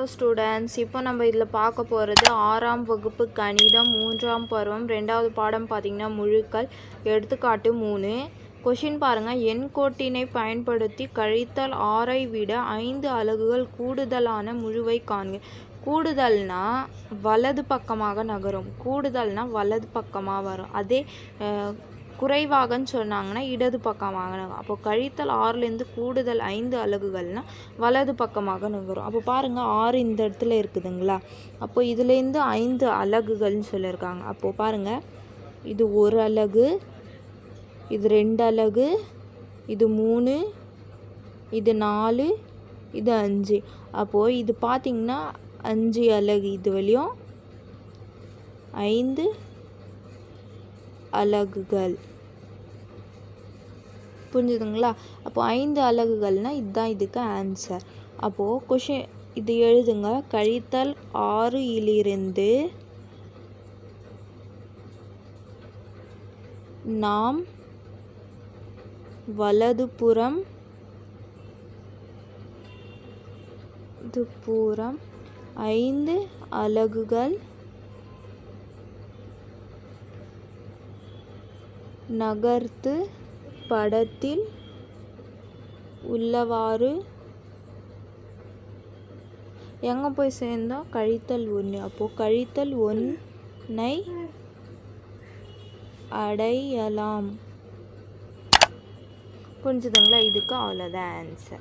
Hello students இப்போ நம்ம இதில் பார்க்க போகிறது ஆறாம் வகுப்பு கணிதம் மூன்றாம் பருவம் ரெண்டாவது பாடம் பார்த்திங்கன்னா முழுக்கள். எடுத்துக்காட்டு மூணு. கொஷின் பாருங்கள் எண் கோட்டினை பயன்படுத்தி கழித்தல் ஆறை விட ஐந்து அலகுகள் கூடுதலான முழுவை காண்க. கூடுதல்னா வலது பக்கமாக நகரும். கூடுதல்னா வலது பக்கமாக வரும். அதே குறைவாகன்னு சொன்னாங்கன்னா இடது பக்கமாக நகரும் அப்போ கழித்தல் ஆறுலேருந்து கூடுதல் ஐந்து அலகுகள்னால் வலது பக்கமாக நகரும். அப்போ பாருங்கள் ஆறு இந்த இடத்துல இருக்குதுங்களா? அப்போ இதுலேருந்து ஐந்து அலகுகள்னு சொல்லியிருக்காங்க. அப்போது பாருங்கள் இது ஒரு அலகு இது ரெண்டு அலகு இது மூணு இது நாலு இது அஞ்சு. அப்போது இது பார்த்திங்கன்னா அஞ்சு அலகு இது வழியும் ஐந்து அலகுகள். புரிஞ்சுதுங்களா? அப்போ ஐந்து அலகுகள்னால் இதுதான் இதுக்கு ஆன்சர் அப்போது கொஷின் இது எழுதுங்க. கழித்தல் ஆறு இலிருந்து நாம் வலதுபுறம் புறம் ஐந்து அலகுகள் நகர்த்து படத்தில் உள்ளவாறு எங்கே போய் சேர்ந்தோம் கழித்தல் ஒன்று அப்போது கழித்தல் ஒன்னை அடையலாம். புரிஞ்சுதுங்களா? இதுக்கு அவ்வளோதான் ஆன்சர்